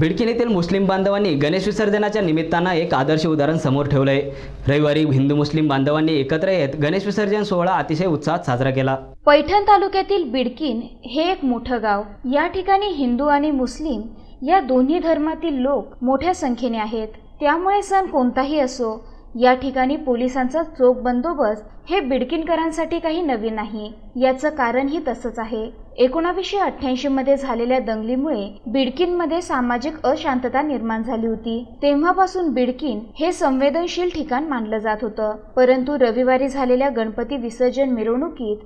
बिडकीन येथील मुस्लिम बांधवांनी गणेश विसर्जनाच्या निमित्तानं एक आदर्श उदाहरण समोर ठेवलंय. रविवारी हिंदू मुस्लिम बांधवांनी एकत्र येत गणेश विसर्जन सोहळा अतिशय उत्साहात साजरा केला. पैठण तालुक्यातील बिडकीन हे एक मोठं गाव. या ठिकाणी हिंदू आणि मुस्लिम या दोन्ही धर्मातील लोक मोठ्या संख्येने आहेत. त्यामुळे सण कोणताही असो या ठिकाणी पोलिसांचा चोख बंदोबस्त हे बिडकिनकरांसाठी काही नवीन नाही. याचं कारणही तसंच आहे. एकोणावीसशे अठ्ठ्याऐंशी मध्ये झालेल्या दंगलीमुळे बिडकीनमध्ये सामाजिक अशांतता निर्माण झाली होती. तेव्हापासून बिडकीन हे संवेदनशील ठिकाण मानलं जात होतं. परंतु रविवारी झालेल्या गणपती विसर्जन मिरवणुकीत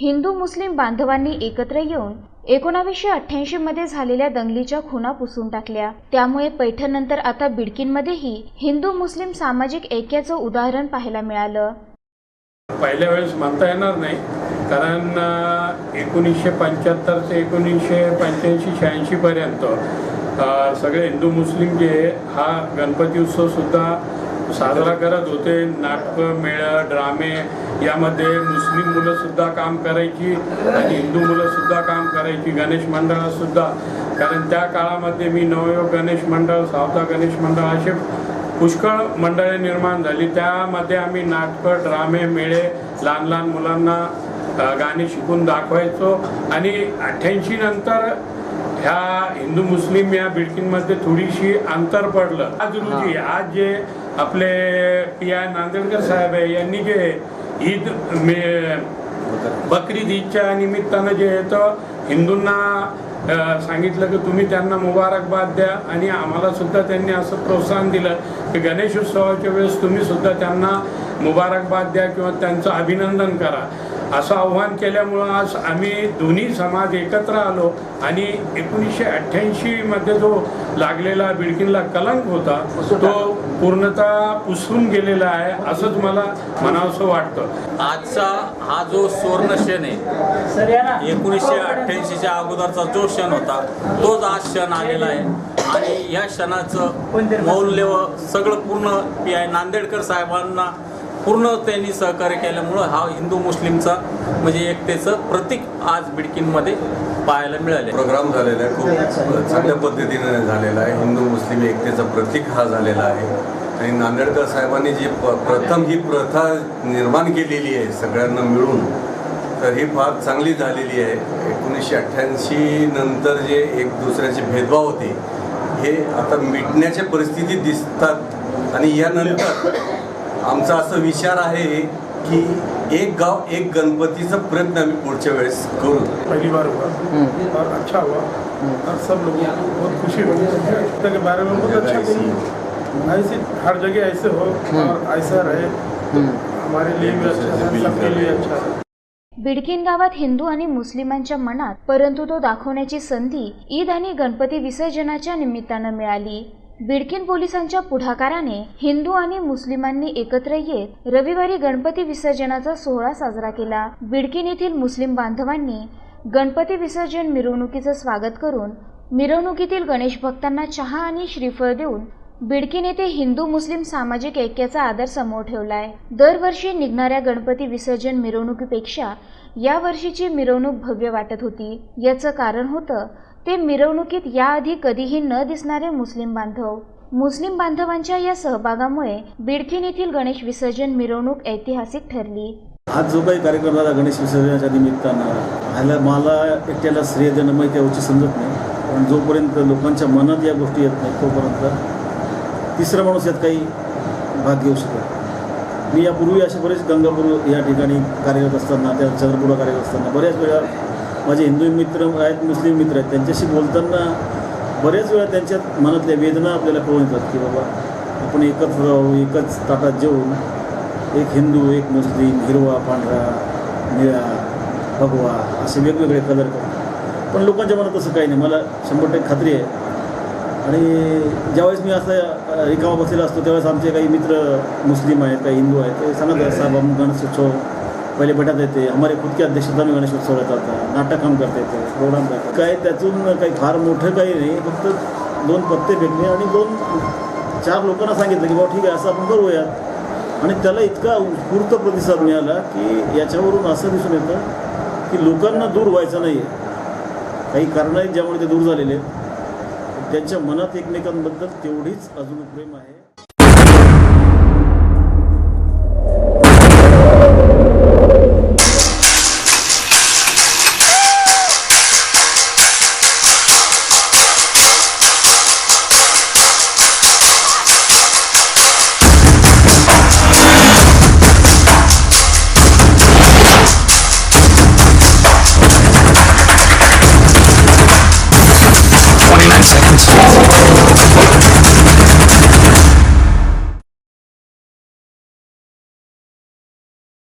हिंदू मुस्लिम बांधवांनी एकत्र येऊन एकोणावीसशे अठ्ठ्याऐंशी मध्ये झालेल्या दंगलीच्या खुणा पुसून टाकल्या. त्यामुळे पैठणनंतर आता बिडकीनमध्येही हिंदू मुस्लिम सामाजिक ऐक्याचं उदाहरण पाहायला मिळालं. पहिल्या वेळेस म्हणता येणार नाही कारण एकोणीसशे पंच्याहत्तर ते एकोणीसशे पंच्याऐंशी शहाऐंशीपर्यंत पर्यंत सगळे हिंदू मुस्लिम जे हा गणपती उत्सवसुद्धा साजरा करत होते. नाटकं मेळं ड्रामे यामध्ये मुस्लिम मुलंसुद्धा काम करायची आणि हिंदू मुलंसुद्धा काम करायची गणेश मंडळासुद्धा कारण त्या काळामध्ये मी नवयोग गणेश मंडळ सावता गणेश मंडळ असे पुष्कळ मंडळे निर्माण झाली. त्यामध्ये आम्ही नाटकं ड्रामे मेळे लहान लहान मुलांना गाणी शिकून दाखवायचो. आणि अठ्ठ्याऐंशी नंतर ह्या हिंदू मुस्लिम या बिल्डिंगमध्ये थोडीशी अंतर पडलं. आज रोजी आज जे आपले पी आय नांदेडकर साहेब आहे यांनी जे ईद मे बकरीद ईदच्या निमित्तानं जे येतं हिंदूंना सांगितलं की तुम्ही त्यांना मुबारकबाद द्या आणि आम्हाला सुद्धा त्यांनी असं प्रोत्साहन दिलं की गणेश उत्सवाच्या वेळेस तुम्ही सुद्धा त्यांना मुबारकबाद द्या किंवा त्यांचं अभिनंदन करा. असं आव्हान केल्यामुळं आज आम्ही दोन्ही समाज एकत्र आलो आणि एकोणीसशे अठ्ठ्याऐंशीमध्ये जो लागलेला बिडकीनला कलंक होता तो पूर्णतः पुसून गेलेला आहे असंच मला म्हणावंसं वाटतं. आजचा हा जो सुवर्ण क्षण आहे एकोणीसशे अठ्ठ्याऐंशीच्या अगोदरचा जो क्षण होता तोच आज क्षण आलेला आहे. आणि या क्षणाचं मौल्य व सगळं पूर्ण पी आय नांदेडकर साहेबांना पूर्ण त्यांनी सहकार्य केल्यामुळं हा हिंदू मुस्लिमचा म्हणजे एकतेचं प्रतीक आज बिडकीनमध्ये पाहायला मिळाले प्रोग्राम झालेला आहे खूप चांगल्या पद्धतीने झालेला आहे. हिंदू मुस्लिम एकतेचा प्रतीक हा झालेला आहे. आणि नांदेडकर साहेबांनी जी प प्रथम ही प्रथा निर्माण केलेली आहे सगळ्यांना मिळून तर ही फार चांगली झालेली आहे. एकोणीसशे अठ्ठ्याऐंशी नंतर जे एक दुसऱ्याचे भेदभाव होते हे आता मिटण्याच्या परिस्थिती दिसतात. आणि यानंतर आमचा असं विचार आहे की एक गाव एक गणपतीचा प्रयत्न आम्ही पुढच्या वेळेस करू. पहली बार हुआ. और अच्छा हुआ. और सब लोगों को बहुत खुशी हुई एकता के बारे में बहुत अच्छा बोली ऐसे हर जगह ऐसे हो और ऐसा रहे. तो हमारे लिए भी अच्छा है सबके लिए अच्छा है. बिडकीन गावात हिंदू आणि मुस्लिमांच्या मनात परंतु तो दाखवण्याची संधी ईद आणि गणपती विसर्जनाच्या निमित्तानं मिळाली. बिडकीन पोलिसांच्या पुढाकाराने हिंदू आणि मुस्लिमांनी एकत्र येत रविवारी गणपती विसर्जनाचा सोहळा साजरा केला. बिडकीन येथील मुस्लिम बांधवांनी गणपती विसर्जन मिरवणुकीचं स्वागत करून मिरवणुकीतील गणेश भक्तांना चहा आणि श्रीफळ देऊन बिडकीन येथे हिंदू मुस्लिम सामाजिक ऐक्याचा आदर समोर ठेवलाय. दरवर्षी निघणाऱ्या गणपती विसर्जन मिरवणुकीपेक्षा या वर्षीची मिरवणूक भव्य वाटत होती. याचं कारण होतं ते मिरवणुकीत याआधी कधीही न दिसणारे मुस्लिम बांधव. मुस्लिम बांधवांच्या या सहभागामुळे बिडकीन येथील गणेश विसर्जन मिरवणूक ऐतिहासिक ठरली. आज जो काही कार्यक्रम झाला गणेश विसर्जनाच्या निमित्तानं ह्याला मला एकट्याला श्रेय देणं माहिती त्या समजत नाही. पण जोपर्यंत लोकांच्या मनात या गोष्टी येत नाही तोपर्यंत तिसरा माणूस यात काही भाग घेऊ शकतो मी यापूर्वी असे बरेच गंगापूर या ठिकाणी कार्यरत असताना त्या चंद्रपूरला कार्यरत असताना बऱ्याच वेळा माझे हिंदू मित्र आहेत मुस्लिम मित्र आहेत त्यांच्याशी बोलताना बऱ्याच वेळा त्यांच्या मनातल्या वेदना आपल्याला कळून येतात की बाबा आपण एकत्र राहू एकच ताटात जेवून एक हिंदू एक मुस्लिम हिरवा पांढरा निळा भगवा असे वेगवेगळे कलर करतात. पण लोकांच्या मनात तसं काही नाही. मला शंभर टक्के खात्री आहे. आणि ज्यावेळेस मी असं रिकामा बसलेला असतो त्यावेळेस आमचे काही मित्र मुस्लिम आहेत काही हिंदू आहेत ते सांगत आहेत साहेब हम गणेशोत्सव पहिले भेटत येते. हमारे खुद के अध्यक्षता में गणेशोत्सव रहता नाटक काम करता येते प्रोग्राम करतात काय त्यातून काही फार मोठं काही नाही. फक्त दोन पत्ते भेटले आणि दोन चार लोकांना सांगितलं की बाबा ठीक आहे असं आपण करूयात. आणि त्याला इतका उत्स्फूर्त प्रतिसाद मिळाला की याच्यावरून असं दिसून येतं की लोकांना दूर व्हायचं नाही आहे काही कारणं आहेत ज्यामुळे ते दूर झालेले आहेत. त्यांच्या मनात एकमेकांबद्दल तेवढीच अजून प्रेम आहे.